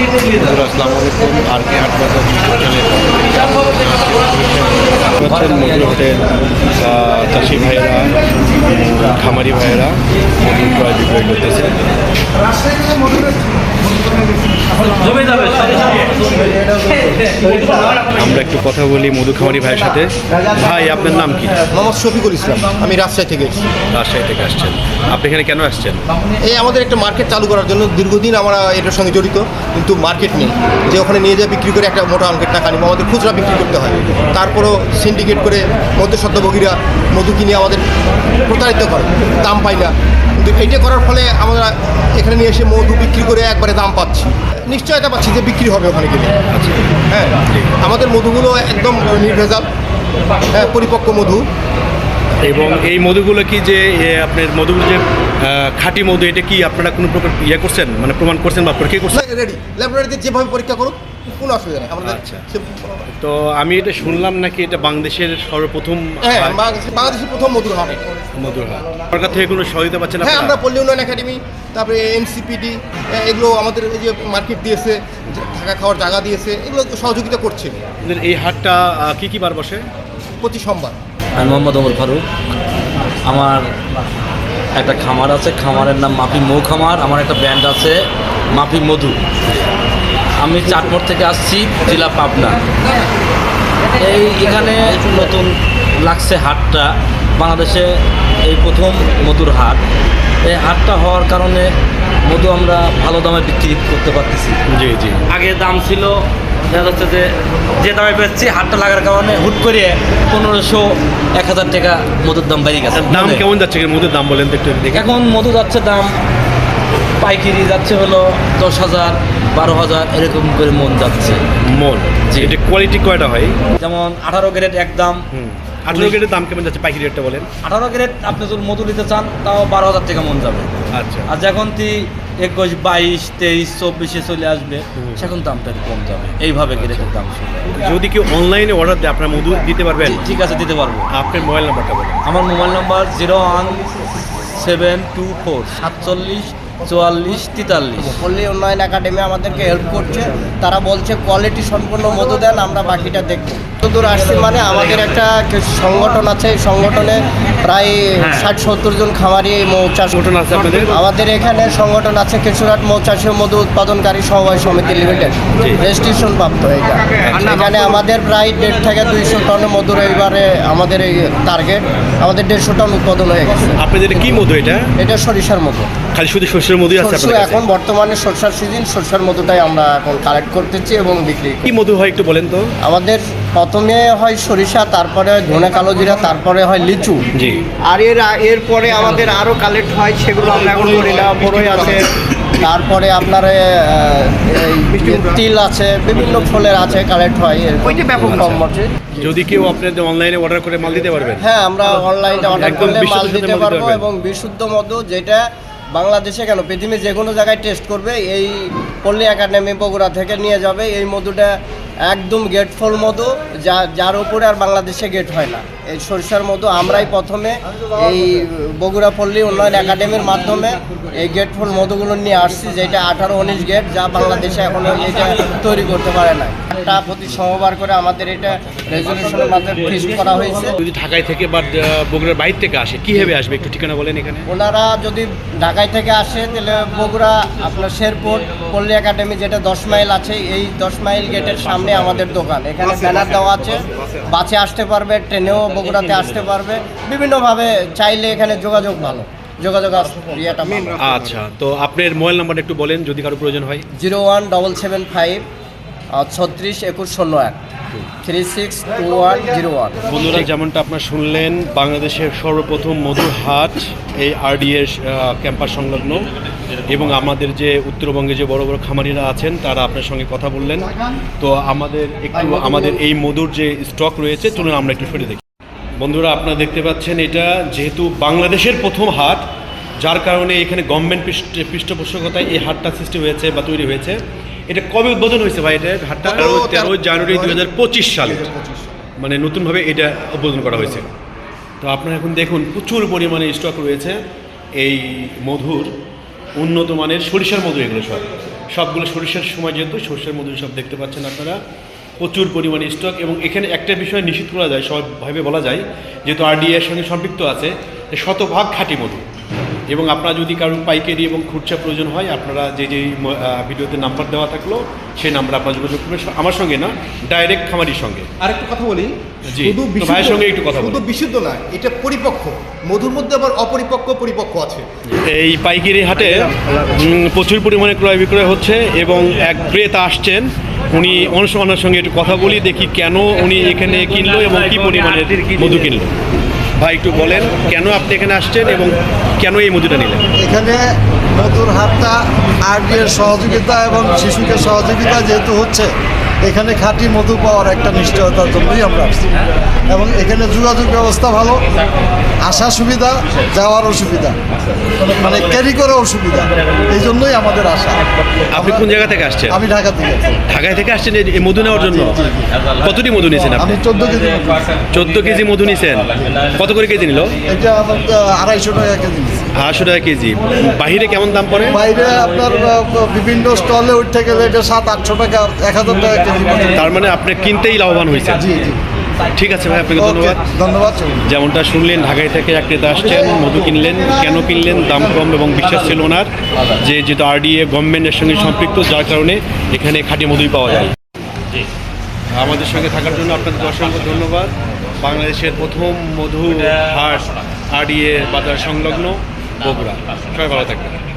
আসসালামু আলাইকুম আর কে হাট বাজার হচ্ছেন মধুর হোটেল আহ, চাষি ভাইয়েরা খামারি ভাইয়েরা মধুর ক্রয় বিক্রয় করতেছে। আমরা একটু কথা বলি মধু খামারি ভাইয়ের সাথে। ভাই আপনার নাম কি? মোহাম্মদ শফিকুল ইসলাম। আমি রাজশাহী থেকে এসেছি। রাজশাহী থেকে আসছেন। আপনি এখানে কেন আসছেন? এই আমাদের একটা মার্কেট চালু করার জন্য দীর্ঘদিন আমরা এটার সঙ্গে জড়িত কিন্তু মার্কেট নেই। যে ওখানে নিয়ে যায় বিক্রি করে একটা মোটা অঙ্কের টাকা নিব আমাদের খুচরা বিক্রি করতে হয়। তারপরও সিন্ডিকেট করে মধ্যস্বত্বভোগীরা মধু কিনে আমাদের প্রতারিত করে। দাম পাই না। কিন্তু এইটা করার ফলে আমরা এখানে নিয়ে এসে মধু বিক্রি করে একবারে দাম পাচ্ছি। নিশ্চয়তা পাচ্ছি যে বিক্রি হবে ওখানে গেলে। হ্যাঁ আমাদের মধুগুলো একদম নির্ভেজাল। হ্যাঁ পরিপক্ক মধু। এবং এই মধুগুলো কি যে আপনার মধুগুলো যে খাঁটি মধু এটা কি আপনারা কোনো প্রকার ইয়ে করছেন? মানে প্রমাণ করছেন বা পরীক্ষা করছেন? রেডি ল্যাবরেটরিতে যেভাবে পরীক্ষা করুক কোনো অসুবিধা নেই আমাদের আচ্ছা। তো আমি এটা শুনলাম নাকি এটা বাংলাদেশের সর্বপ্রথম হ্যাঁ বাংলাদেশের প্রথম মধুর হাট। মধুর হাট। সরকার থেকে কোনো সহায়তা পাচ্ছেন হ্যাঁ আমরা পল্লী উন্নয়ন একাডেমি তারপরে এনসিপিডি এগুলো আমাদের এই যে মার্কেট দিয়েছে থাকা খাওয়ার জায়গা দিয়েছে এগুলো সহযোগিতা করছে। এই হাটটা কি কি বার বসে? প্রতি সোমবার। আমি মোহাম্মদ ওমর ফারুক। আমার একটা খামার আছে খামারের নাম মাফি মৌ খামার। আমার একটা ব্র্যান্ড আছে মাফি মধু। আমি চাটমোড় থেকে আসছি জেলা পাবনা। এই এখানে নতুন লাগছে হাটটা। বাংলাদেশে এই প্রথম মধুর হাট। এই হাটটা হওয়ার কারণে মধু আমরা ভালো দামে বিক্রি করতে পারতেছি। জি জি। আগে দাম ছিল দেখা যাচ্ছে যে যে দামে পেয়েছি হাটটা লাগার কারণে হুট করে পনেরোশো এক হাজার টাকা মধুর দাম বেড়ে গেছে। দাম কেমন যাচ্ছে মধুর দাম বলেন তো একটু দেখে। এখন মধু যাচ্ছে দাম পাইকারি যাচ্ছে হলো দশ হাজার বারো হাজার এরকম করে মন যাচ্ছে। মন? জি। এটা কোয়ালিটি কয়টা হয়? যেমন আঠারো গ্রেড একদম আঠারো গ্রেডের দাম কেমন যাচ্ছে পাইকারি রেটটা বলেন? আঠারো গ্রেড আপনি যদি মধু নিতে চান তাও বারো হাজার টাকা মন যাবে। আচ্ছা। আর যখন তুই একুশ বাইশ তেইশ চব্বিশে চলে আসবে। সেখন দামটা একটু কম যাবে। এইভাবে গ্রেডের দাম যদি কেউ অনলাইনে অর্ডার দেয় আপনার মধু দিতে পারবেন? ঠিক আছে দিতে পারব। আপনার মোবাইল নাম্বারটা বলেন। আমার mobile number zero one seven two four সাতচল্লিশ চুয়াল্লিশ তেতাল্লিশ। পল্লী উন্নয়ন একাডেমি আমাদেরকে হেল্প করছে। তারা বলছে কোয়ালিটি সম্পূর্ণ মধু দেন আমরা বাকিটা দেখব। দূর আসছি মানে আমাদের একটা কিছু সংগঠন আছে এই সংগঠনে প্রায় ষাট সত্তর জন খামারি এই মৌচাষ সংগঠন আছে আমাদের এখানে সংগঠন আছে কেশুরাট মৌচাষী মধু উৎপাদনকারী সমবায় সমিতি লিমিটেড। রেজিস্ট্রেশন প্রাপ্ত এটা এখানে আমাদের প্রায় দেড় থেকে দুইশো টন মধুর এইবারে আমাদের এই টার্গেট আমাদের দেড়শো টন উৎপাদন হয়ে গেছে। আপনাদের কি মধু এটা? এটা সরিষার মধু। খালি শুধু শস্যের মধুই আছে এখন বর্তমানে সরষার সিজন সরষার মধুটাই আমরা এখন কালেক্ট করতেছি এবং বিক্রি করি। কি মধু হয় একটু বলেন তো? আমাদের প্রথমে হয় সরিষা তারপরে হয় ধনে কালো জিরা তারপরে হয় লিচু। জি। আর এর এরপরে আমাদের আরও কালেক্ট হয় সেগুলো আমরা এখন করি না। বড়ই আছে তারপরে আপনার তিল আছে বিভিন্ন ফলের আছে কালেক্ট হয় ওইটা ব্যাপক কম আছে যদি কেউ আপনাদের অনলাইনে অর্ডার করে মাল দিতে পারবেন? হ্যাঁ আমরা অনলাইনে অর্ডার করলে মাল দিতে মধু পারব এবং বিশুদ্ধ মধু যেটা বাংলাদেশে কেন? পৃথিবীর যে কোনো জায়গায় টেস্ট করবে, এই পল্লী একাডেমি বগুড়া থেকে নিয়ে যাবে, এই মধুটা একদম গেটফুল মধু, যা, যার উপরে আর বাংলাদেশে গেট হয় না। এই সরিষার মধু, আমরাই প্রথমে এই বগুড়া পল্লী উন্নয়ন একাডেমির মাধ্যমে এই গেটফুল মধুগুলো নিয়ে আসছি, যেটা আঠারো উনিশ গেট যা বাংলাদেশে এখনও এটা তৈরি করতে পারে না একটা প্রতি সমবার করে আমাদের এটা রেজলিউশনের মাধ্যমে ফিক্স করা হয়েছে। যদি ঢাকায় থেকে বা বগুড়ার বাইর থেকে আসে কীভাবে আসবে? একটু ঠিকানা বলেন এখানে। ওনারা যদি ঢাকায় থেকে আসে তাহলে বগুড়া আপনার শেরপুর পল্লী একাডেমি যেটা দশ মাইল আছে এই দশ মাইল গেটের সামনে আমাদের দোকান। এখানে ব্যানার দেওয়া আছে। বাসে আসতে পারবে ট্রেনেও বগুড়াতে আসতে পারবে। বিভিন্নভাবে চাইলে এখানে যোগাযোগ ভালো। যোগাযোগ আচ্ছা তো আপনার মোবাইল নাম্বারটা একটু বলেন যদি কারও প্রয়োজন হয়। Zero one double seven five ছত্রিশ, একুশ শূন্য এক। Three six two one zero one বন্ধুরা, যেমনটা আপনারা শুনলেন, বাংলাদেশের সর্বপ্রথম মধুর হাট, এই আরডিএস ক্যাম্পাস সংলগ্ন। এবং আমাদের যে উত্তরবঙ্গে যে বড় বড় খামারিরা আছেন, তারা আপনার সঙ্গে কথা বললেন। তো আমাদের একটু, আমাদের এই মধুর যে স্টক রয়েছে, চলুন আমরা একটু সরে দেখি। বন্ধুরা, আপনারা দেখতে পাচ্ছেন এটা যেহেতু বাংলাদেশের প্রথম হাট, যার কারণে এখানে গভর্নমেন্ট পৃষ্ঠপোষকতায় এই হাটটা সৃষ্টি হয়েছে বা তৈরি হয়েছে। এটা কবে উদ্বোধন হয়েছে ভাই? এটা হাটটা? তেরো তেরো জানুয়ারি দু হাজার পঁচিশ সালে। মানে নতুনভাবে এটা উদ্বোধন করা হয়েছে। তো আপনারা এখন দেখুন প্রচুর পরিমাণে স্টক রয়েছে। এই মধুর উন্নত মানের সরিষার মধু এগুলো সব। সবগুলো সরিষার সময় যেহেতু সরিষার মধু সব দেখতে পাচ্ছেন আপনারা। প্রচুর পরিমাণে স্টক এবং এখানে একটা বিষয় নিশ্চিত করা যায় সবভাবে বলা যায় যেহেতু আরডিএ এর সঙ্গে সম্পৃক্ত আছে শতভাগ খাঁটি মধু। এবং আপনারা যদি কারও পাইকারি এবং খুচরা প্রয়োজন হয় আপনারা যে যে ভিডিওতে নাম্বার দেওয়া থাকল সেই নাম্বার আপনারা যোগাযোগ করবেন। আমার সঙ্গে না ডাইরেক্ট খামারির সঙ্গে। আরেকটা কথা বলি জি, ভাইয়ের সঙ্গে একটু কথা শুধু বিশুদ্ধ না এটা পরিপক্ক। মধুর মধ্যে আবার অপরিপক্ক পরিপক্ক আছে। এই পাইকারি হাটে প্রচুর পরিমাণে ক্রয় বিক্রয় হচ্ছে এবং এক ক্রেতা আসছেন। উনি অনুসরণের সঙ্গে একটু কথা বলি দেখি কেন উনি এখানে কিনলো এবং কি পরিমাণের মধু কিনলো। ভাই, একটু বলেন, কেন আপনি এখানে আসছেন এবং কেন এই মধুটা নিলেন? এখানে মধুর হাটটা আরডিএর সহযোগিতা এবং শিশুকে সহযোগিতা যেহেতু হচ্ছে এখানে খাঁটি মধু পাওয়ার একটা নিশ্চয়তার জন্যই আমরা আসছি। এবং এখানে যোগাযোগ ব্যবস্থা ভালো আসা সুবিধা যাওয়ারও সুবিধা মানে ক্যারি করাও সুবিধা এই জন্যই আমাদের আশা। আপনি কোন জায়গা থেকে আসছেন? আমি ঢাকা থেকে। ঢাকায় থেকে আসছেন? এই মধু নেওয়ার জন্য? কতটি মধু নিয়েছেন আপনি? আমি চোদ্দ কেজি। চোদ্দ কেজি মধু নিয়েছেন কত করে কেজি নিল? এটা আড়াইশো টাকা কেজি। আড়াইশো টাকা কেজি। বাহিরে কেমন দাম পড়ে? বাইরে আপনার বিভিন্ন স্টলে উঠতে গেলে এটা সাত আটশো টাকা এক হাজার টাকা কেজি তার মানে আপনি কিনতেই লাভবান হয়েছেন। জি জি। ঠিক আছে ভাই আপনাকে ধন্যবাদ। ধন্যবাদ যেমনটা শুনলেন ঢাকায় থেকে এক ক্রেতা আসছেন মধু কিনলেন কেন কিনলেন দাম কম এবং বিশ্বাস ছিল ওনার। যে যেহেতু আরডিএ গভর্নমেন্টের সঙ্গে সম্পৃক্ত যার কারণে এখানে খাঁটি মধুই পাওয়া যায়। আমাদের সঙ্গে থাকার জন্য আপনাদের অসংখ্য ধন্যবাদ। বাংলাদেশের প্রথম মধু হাট আরডিএ বাজার সংলগ্ন। বগুড়া সবাই ভালো থাকবেন